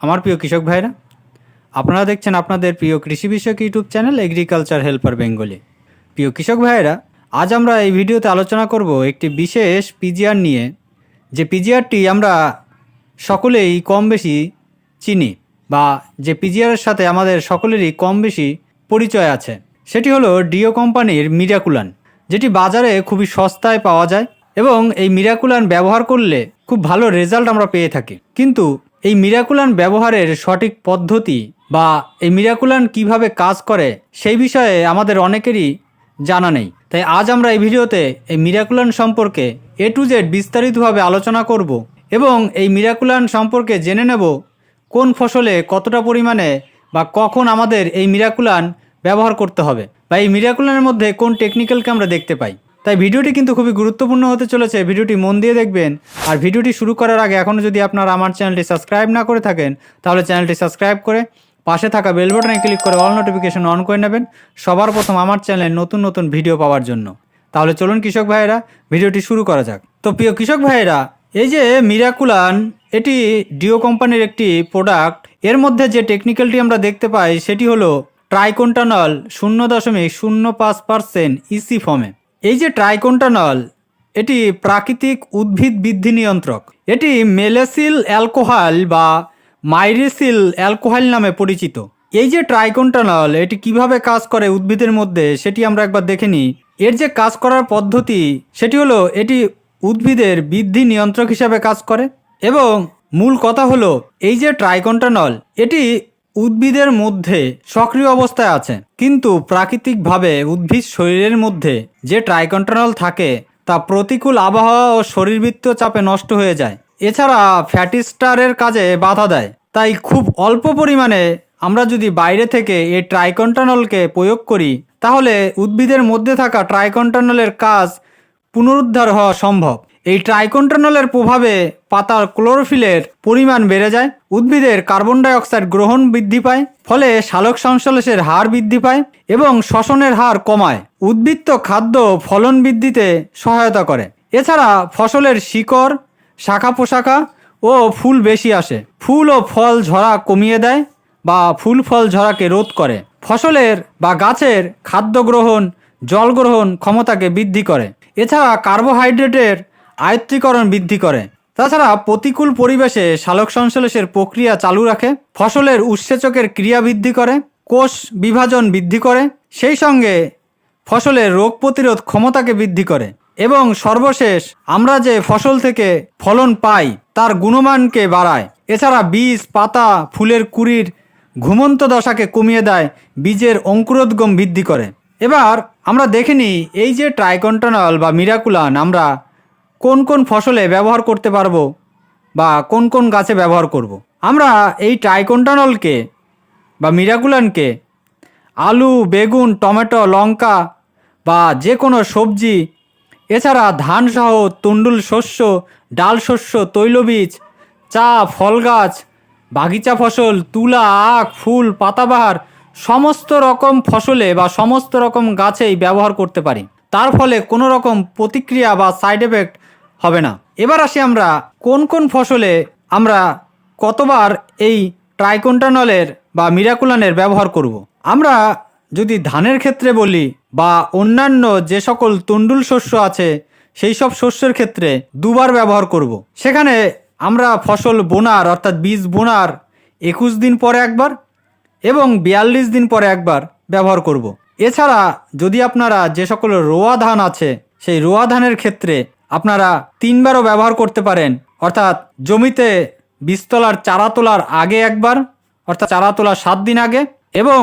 আমার প্রিয় কৃষক ভাইরা, আপনারা দেখছেন আপনাদের প্রিয় কৃষি বিষয়ক YouTube channel agriculture helper Bengali. প্রিয় কৃষক ভাইয়েরা আজ আমরা এই ভিডিওতে আলোচনা করব একটি বিশেষ পিজিআর নিয়ে। যে পিজিআরটি আমরা সকলেই কম বেশি চিনি বা যে পিজিআরের সাথে আমাদের সকলেরই কম বেশি পরিচয় আছে, সেটি হলো ডিও কোম্পানির মিরাকুলান, যেটি বাজারে খুবই সস্তায় পাওয়া যায় এবং এই মিরাকুলান ব্যবহার করলে খুব ভালো রেজাল্ট আমরা পেয়ে থাকি। কিন্তু এই মিরাকুলান ব্যবহারের সঠিক পদ্ধতি বা এই মিরাকুলান কীভাবে কাজ করে সেই বিষয়ে আমাদের অনেকেরই জানা নেই। তাই আজ আমরা এই ভিডিওতে এই মিরাকুলান সম্পর্কে এ টু জেড বিস্তারিতভাবে আলোচনা করব এবং এই মিরাকুলান সম্পর্কে জেনে নেব কোন ফসলে কতটা পরিমাণে বা কখন আমাদের এই মিরাকুলান ব্যবহার করতে হবে বা এই মিরাকুলানের মধ্যে কোন টেকনিক্যালকে আমরা দেখতে পাই। তাই ভিডিওটি কিন্তু খুবই গুরুত্বপূর্ণ হতে চলেছে। ভিডিওটি মন দিয়ে দেখবেন। আর ভিডিওটি শুরু করার আগে এখনও যদি আপনারা আমার চ্যানেলটি সাবস্ক্রাইব না করে থাকেন, তাহলে চ্যানেলটি সাবস্ক্রাইব করে পাশে থাকা বেল বাটনে ক্লিক করে অল নোটিফিকেশন অন করে নেবেন সবার প্রথম আমার চ্যানেলে নতুন নতুন ভিডিও পাওয়ার জন্য। তাহলে চলুন কৃষক ভাইয়েরা, ভিডিওটি শুরু করা যাক। তো প্রিয় কৃষক ভাইয়েরা, এই যে মিরাকুলান, এটি ডিও কোম্পানির একটি প্রোডাক্টের মধ্যে যে টেকনিক্যালটি আমরা দেখতে পাই, সেটি হলো ট্রাইকোন্টানল শূন্য দশমিক শূন্য পাঁচ পার্সেন্ট ইসি ফর্মে এই যে ট্রাইকোন্টানল, এটি প্রাকৃতিক উদ্ভিদ বৃদ্ধি নিয়ন্ত্রক। এটি মেলেসিল অ্যালকোহল বা মাইরিসিল অ্যালকোহল নামে পরিচিত। এই যে ট্রাইকোন্টানল, এটি কীভাবে কাজ করে উদ্ভিদের মধ্যে, সেটি আমরা একবার দেখে নিই। এর যে কাজ করার পদ্ধতি, সেটি হলো এটি উদ্ভিদের বৃদ্ধি নিয়ন্ত্রক হিসাবে কাজ করে। এবং মূল কথা হলো, এই যে ট্রাইকোন্টানল, এটি উদ্ভিদের মধ্যে সক্রিয় অবস্থায় আছে। কিন্তু প্রাকৃতিকভাবে উদ্ভিদ শরীরের মধ্যে যে ট্রাইকন্ট্রনল থাকে, তা প্রতিকূল আবহাওয়া ও শরীরবৃত্ত চাপে নষ্ট হয়ে যায়। এছাড়া ফ্যাটি স্টারের কাজে বাধা দেয়। তাই খুব অল্প পরিমাণে আমরা যদি বাইরে থেকে এই ট্রাইকন্টানলকে প্রয়োগ করি, তাহলে উদ্ভিদের মধ্যে থাকা ট্রাইকন্টানলের কাজ পুনরুদ্ধার হওয়া সম্ভব। এই ট্রাইকন্ট্রনলের প্রভাবে পাতার ক্লোরোফিলের পরিমাণ বেড়ে যায়, উদ্ভিদের কার্বন ডাইঅক্সাইড গ্রহণ বৃদ্ধি পায়, ফলে শালক সংশ্লেষের হার বৃদ্ধি পায় এবং শ্বসনের হার কমায়। উদ্বৃত্ত খাদ্য ফলন বৃদ্ধিতে সহায়তা করে। এছাড়া ফসলের শিকড় শাখা পোশাখা ও ফুল বেশি আসে। ফুল ও ফল ঝরা কমিয়ে দেয় বা ফুল ফল ঝরাকে রোধ করে। ফসলের বা গাছের খাদ্য গ্রহণ, জল গ্রহণ ক্ষমতাকে বৃদ্ধি করে। এছাড়া কার্বোহাইড্রেটের আয়ত্তীকরণ বৃদ্ধি করে। তাছাড়া প্রতিকূল পরিবেশে সালোক সংশ্লেষের প্রক্রিয়া চালু রাখে, ফসলের উৎসেচকের ক্রিয়া বৃদ্ধি করে, কোষ বিভাজন বৃদ্ধি করে, সেই সঙ্গে ফসলের রোগ প্রতিরোধ ক্ষমতাকে বৃদ্ধি করে। এবং সর্বশেষ আমরা যে ফসল থেকে ফলন পাই, তার গুণমানকে বাড়ায়। এছাড়া বীজ, পাতা, ফুলের কুড়ির ঘুমন্ত দশাকে কমিয়ে দেয়, বীজের অঙ্কুরোদ্গম বৃদ্ধি করে। এবার আমরা দেখে নিই এই যে ট্রাইকন্টনল বা মিরাকুলান আমরা কোন কোন ফসলে ব্যবহার করতে পারব বা কোন কোন গাছে ব্যবহার করব। আমরা এই ট্রাইকন্টানলকে বা মিরাকুলানকে আলু, বেগুন, টমেটো, লঙ্কা বা যে কোনো সবজি, এছাড়া ধানসহ তুন্ডুল শস্য, ডাল শস্য, তৈলবীজ, চা ফল গাছ বাগিচা ফসল, তুলা, আখ, ফুল, পাতাবাহার সমস্ত রকম ফসলে বা সমস্ত রকম গাছেই ব্যবহার করতে পারি তার ফলে কোনো রকম প্রতিক্রিয়া বা সাইড এফেক্ট হবে না এবার আসি আমরা কোন কোন ফসলে আমরা কতবার এই ট্রাইকোন্টানলের বা মিরাকুলানের ব্যবহার করব। আমরা যদি ধানের ক্ষেত্রে বলি বা অন্যান্য যে সকল তন্ডুল শস্য আছে, সেই সব শস্যের ক্ষেত্রে দুবার ব্যবহার করব। সেখানে আমরা ফসল বোনার, অর্থাৎ বীজ বোনার একুশ দিন পরে একবার এবং বিয়াল্লিশ দিন পরে একবার ব্যবহার করব। এছাড়া যদি আপনারা যে সকল রোয়া ধান আছে, সেই রোয়া ধানের ক্ষেত্রে আপনারা তিনবারও ব্যবহার করতে পারেন। অর্থাৎ জমিতে বীজ তোলার, চারা তোলার আগে একবার, অর্থাৎ চারা তোলার সাত দিন আগে, এবং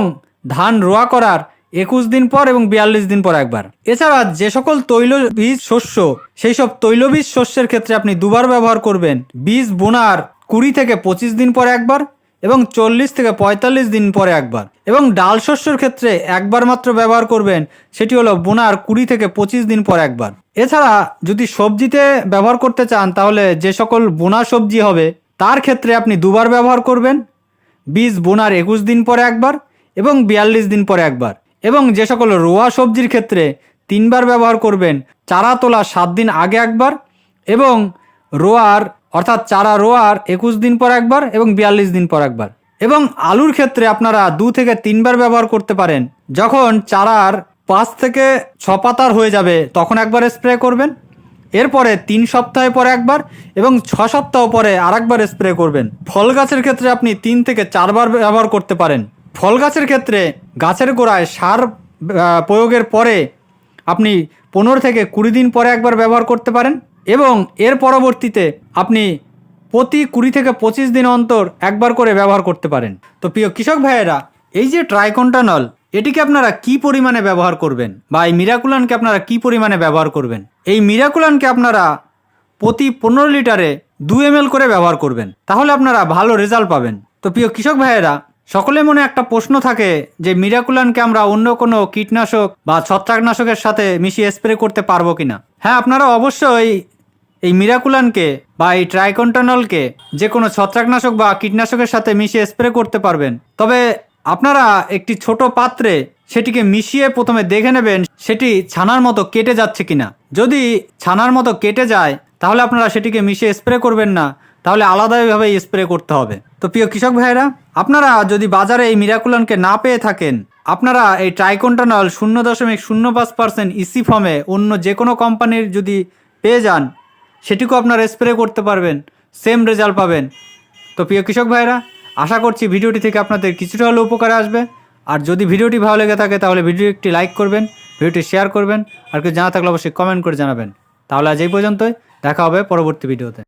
ধান রোয়া করার একুশ দিন পর এবং বিয়াল্লিশ দিন পর একবার। এছাড়া যে সকল তৈলবীজ শস্য, সেই সব তৈলবীজ শস্যের ক্ষেত্রে আপনি দুবার ব্যবহার করবেন। বীজ বোনার কুড়ি থেকে পঁচিশ দিন পর একবার এবং চল্লিশ থেকে পঁয়তাল্লিশ দিন পরে একবার। এবং ডাল শস্যর ক্ষেত্রে একবার মাত্র ব্যবহার করবেন, সেটি হলো বোনার কুড়ি থেকে পঁচিশ দিন পর একবার। এছাড়া যদি সবজিতে ব্যবহার করতে চান, তাহলে যে সকল বোনা সবজি হবে, তার ক্ষেত্রে আপনি দুবার ব্যবহার করবেন। বীজ বোনার একুশ দিন পরে একবার এবং বিয়াল্লিশ দিন পরে একবার। এবং যে সকল রোয়া সবজির ক্ষেত্রে তিনবার ব্যবহার করবেন চারা তোলা সাত দিন আগে একবার এবং রোয়ার অর্থাৎ চারা রোয়ার একুশ দিন পর একবার এবং বিয়াল্লিশ দিন পর একবার। এবং আলুর ক্ষেত্রে আপনারা দু থেকে তিনবার ব্যবহার করতে পারেন। যখন চারার পাঁচ থেকে ছ পাতার হয়ে যাবে, তখন একবার স্প্রে করবেন। এরপরে তিন সপ্তাহ পরে একবার এবং ছ সপ্তাহ পরে আরেকবার স্প্রে করবেন। ফল গাছের ক্ষেত্রে আপনি তিন থেকে চারবার ব্যবহার করতে পারেন। ফল গাছের ক্ষেত্রে গাছের গোড়ায় সার প্রয়োগের পরে আপনি পনেরো থেকে কুড়ি দিন পরে একবার ব্যবহার করতে পারেন। এবং এর পরবর্তীতে আপনি প্রতি কুড়ি থেকে পঁচিশ দিন অন্তর একবার করে ব্যবহার করতে পারেন। তো প্রিয় কৃষক ভাইয়েরা, এই যে ট্রাইকন্টানল এটিকে আপনারা কি পরিমাণে ব্যবহার করবেন? বা এই মিরাকুলানকে আপনারা কি পরিমাণে ব্যবহার করবেন? এই মিরাকুলানকে আপনারা প্রতি পনেরো লিটারে দু এম করে ব্যবহার করবেন। তাহলে আপনারা ভালো রেজাল্ট পাবেন। তো প্রিয় কৃষক ভাইয়েরা সকলে মনে একটা প্রশ্ন থাকে যে মিরাকুলানকে আমরা অন্য কোনো কীটনাশক বা ছত্রাকনাশকের সাথে মিশিয়ে স্প্রে করতে পারব কিনা? হ্যাঁ আপনারা অবশ্যই এই মিরাকুলানকে বা এই ট্রাইকন্টানলকে যে কোনো ছত্রাকনাশক বা কীটনাশকের সাথে মিশিয়ে স্প্রে করতে পারবেন। তবে আপনারা একটি ছোট পাত্রে সেটিকে মিশিয়ে প্রথমে দেখে নেবেন সেটি ছানার মতো কেটে যাচ্ছে কিনা। যদি ছানার মতো কেটে যায়, তাহলে আপনারা সেটিকে মিশিয়ে স্প্রে করবেন না, তাহলে আলাদাভাবে স্প্রে করতে হবে। তো প্রিয় কৃষক ভাইয়েরা, আপনারা যদি বাজারে এই মিরাকুলানকে না পেয়ে থাকেন, আপনারা এই ট্রাইকন্টানল শূন্য দশমিক শূন্য পাঁচ পার্সেন্ট ইসি ফর্মে অন্য যে কোনো কোম্পানির যদি পেয়ে যান সেটিকেও আপনারা স্প্রে করতে পারবেন সেম রেজাল্ট পাবেন। তো প্রিয় কৃষক ভাইরা আশা করছি ভিডিওটি থেকে আপনাদের কিছুটা হলেও উপকারে আসবে। আর যদি ভিডিওটি ভালো লেগে থাকে, তাহলে ভিডিও একটি লাইক করবেন, ভিডিওটি শেয়ার করবেন, আর কেউ জানা থাকলে অবশ্যই কমেন্ট করে জানাবেন। তাহলে আজ এই পর্যন্তই, দেখা হবে পরবর্তী ভিডিওতে।